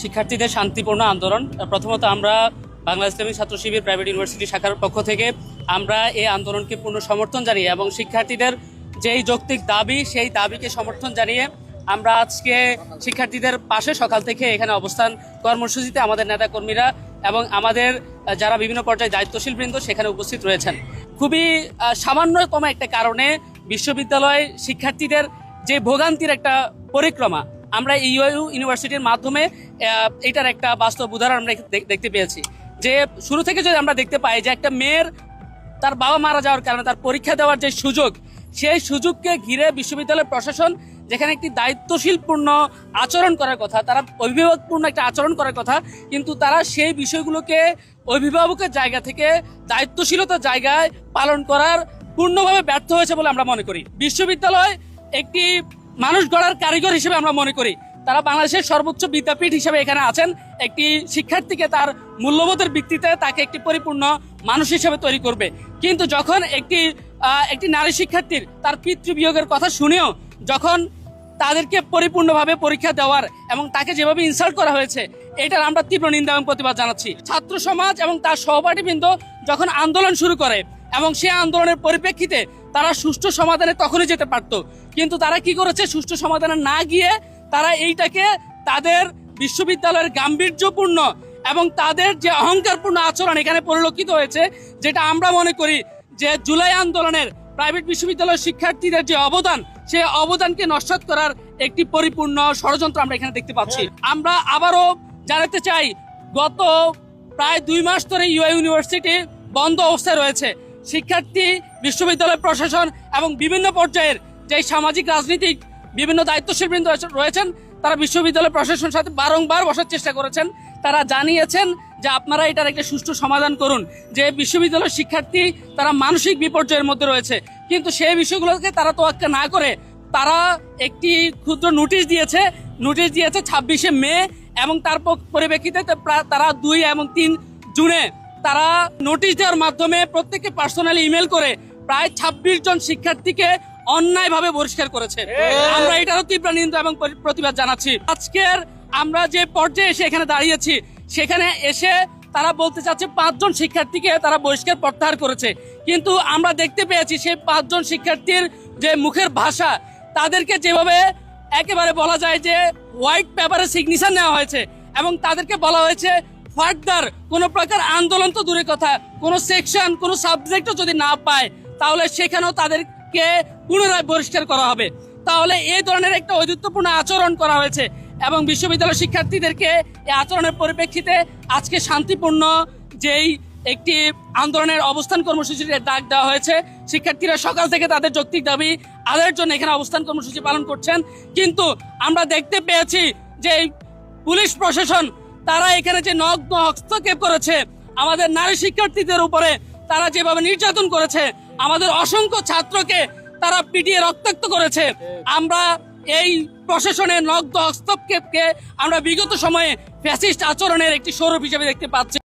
শিক্ষার্থীদের শান্তিপূর্ণ আন্দোলন। প্রথমত আমরা বাংলা ইসলামী ছাত্র শিবির প্রাইভেট ইউনিভার্সিটি শাখার পক্ষ থেকে আমরা এই আন্দোলনকে পূর্ণ সমর্থন জানিয়ে এবং শিক্ষার্থীদের যেই যৌক্তিক দাবি, সেই দাবিকে সমর্থন জানিয়ে আমরা আজকে শিক্ষার্থীদের পাশে সকাল থেকে এখানে অবস্থান কর্মসূচিতে আমাদের নেতাকর্মীরা এবং আমাদের যারা বিভিন্ন পর্যায়ে দায়িত্বশীল বৃন্দ সেখানে উপস্থিত রয়েছেন। খুবই সামান্যতম একটা কারণে বিশ্ববিদ্যালয় শিক্ষার্থীদের যে ভোগান্তির একটা পরিক্রমা আমরা ইউইউ ইউনিভার্সিটির মাধ্যমে এটার একটা বাস্তব উদাহরণ আমরা দেখতে পেয়েছি। যে শুরু থেকে যদি আমরা দেখতে পাই যে একটা মেয়ের তার বাবা মারা যাওয়ার কারণে তার পরীক্ষা দেওয়ার যে সুযোগ, সেই সুযোগকে ঘিরে বিশ্ববিদ্যালয় প্রশাসন যেখানে একটি দায়িত্বশীলপূর্ণ আচরণ করার কথা, তারা অভিভাবকপূর্ণ একটা আচরণ করার কথা, কিন্তু তারা সেই বিষয়গুলোকে অভিভাবকের জায়গা থেকে দায়িত্বশীলতার জায়গায় পালন করার পূর্ণভাবে ব্যর্থ হয়েছে বলে আমরা মনে করি। বিশ্ববিদ্যালয় একটি মানুষ গড়ার কারিগর হিসেবে আমরা মনে করি। তারা বাংলাদেশের সর্বোচ্চ বিদ্যাপীঠ হিসেবে এখানে আছেন। একটি শিক্ষার্থীকে তার মূল্যবোধের ভিত্তিতে তাকে একটি পরিপূর্ণ মানুষ হিসেবে তৈরি করবে। কিন্তু যখন একটি একটি নারী শিক্ষার্থীর তার পিতৃবিয়োগের কথা শুনেও যখন তাদেরকে পরিপূর্ণভাবে পরীক্ষা দেওয়ার এবং তাকে যেভাবে ইনসাল্ট করা হয়েছে, এটার আমরা তীব্র নিন্দা এবং প্রতিবাদ জানাচ্ছি। ছাত্র সমাজ এবং তার সহপাঠীবৃন্দ যখন আন্দোলন শুরু করে এবং সেই আন্দোলনের পরিপ্রেক্ষিতে তারা সুষ্ঠু সমাধানে তখনই যেতে পারত। কিন্তু তারা কি করেছে? সুষ্ঠু সমাধানে না গিয়ে তারা এইটাকে তাদের বিশ্ববিদ্যালয়ের গাম্ভীর্যপূর্ণ এবং তাদের যে অহংকারপূর্ণ আচরণ এখানে পরিলক্ষিত হয়েছে, যেটা আমরা মনে করি যে জুলাই আন্দোলনের প্রাইভেট বিশ্ববিদ্যালয়ের শিক্ষার্থীদের যে অবদান, সে অবদানকে নস্বাত করার একটি পরিপূর্ণ ষড়যন্ত্র আমরা এখানে দেখতে পাচ্ছি। আমরা আবারও জানাতে চাই, গত প্রায় দুই মাস ধরে ইউআই ইউনিভার্সিটি বন্ধ অবস্থায় রয়েছে। শিক্ষার্থী, বিশ্ববিদ্যালয় প্রশাসন এবং বিভিন্ন পর্যায়ের যে সামাজিক, রাজনীতিক বিভিন্ন দায়িত্বশীল বৃন্দ রয়েছেন, তারা বিশ্ববিদ্যালয় প্রশাসনের সাথে বারংবার বসার চেষ্টা করেছেন। তারা জানিয়েছেন যে আপনারা এটার একটা সুষ্ঠু সমাধান করুন, যে বিশ্ববিদ্যালয়ের শিক্ষার্থী তারা মানসিক বিপর্যয়ের মধ্যে রয়েছে। কিন্তু সেই বিষয়গুলোকে তারা তোয়াক্কা না করে তারা একটি ক্ষুদ্র নোটিশ দিয়েছে নোটিশ দিয়েছে ছাব্বিশে মে এবং তার পরিপ্রেক্ষিতে তারা দুই এবং তিন জুনে তারা নোটিশ দেওয়ার মাধ্যমে প্রত্যেককে পার্সোনালি ইমেল করে প্রায় ছাব্বিশ জন শিক্ষার্থীকে অন্যায়ভাবে বহিষ্কার করেছে। আমরা এটারও তীব্র নিন্দা এবং প্রতিবাদ জানাচ্ছি। আজকের আমরা যে পর্যায়ে এসে এখানে দাঁড়িয়েছি সেখানে এসে তারা বলতে চাচ্ছে পাঁচজন শিক্ষার্থীকে তারা বহিষ্কার প্রত্যাহার করেছে। কিন্তু আমরা দেখতে পেয়েছি সেই পাঁচজন শিক্ষার্থীর যে মুখের ভাষা তাদেরকে যেভাবে একেবারে বলা যায় যে হোয়াইট পেপারে সিগনেচার নেওয়া হয়েছে এবং তাদেরকে বলা হয়েছে ফার্দার কোনো প্রকার আন্দোলন তো দূরের কথা। কোনো সেকশন কোনো সাবজেক্টও যদি না পায়, তাহলে সেখানেও তাদেরকে পুনরায় বহিষ্কার করা হবে। তাহলে এই ধরনের একটা ঐতিহ্যপূর্ণ আচরণ করা হয়েছে এবং বিশ্ববিদ্যালয় শিক্ষার্থীদেরকে এই আচরণের পরিপ্রেক্ষিতে আজকে শান্তিপূর্ণ যেই একটি আন্দোলনের অবস্থান কর্মসূচিতে ডাক দেওয়া হয়েছে, শিক্ষার্থীরা সকাল থেকে তাদের যৌক্তিক দাবি, আদায়ের জন্য এখানে অবস্থান কর্মসূচি পালন করছেন। কিন্তু আমরা দেখতে পেয়েছি যে পুলিশ প্রশাসন তারা এখানে যে নগ্ন হস্তক্ষেপ করেছে, আমাদের নারী শিক্ষার্থীদের উপরে তারা যেভাবে নির্যাতন করেছে, আমাদের অসংখ্য ছাত্রকে তারা পিটিয়ে রক্তাক্ত করেছে। আমরা এই প্রশাসনের নগ্ন হস্তক্ষেপকে আমরা বিগত সময়ে ফ্যাসিস্ট আচরণের একটি স্বরূপ হিসেবে দেখতে পাচ্ছি।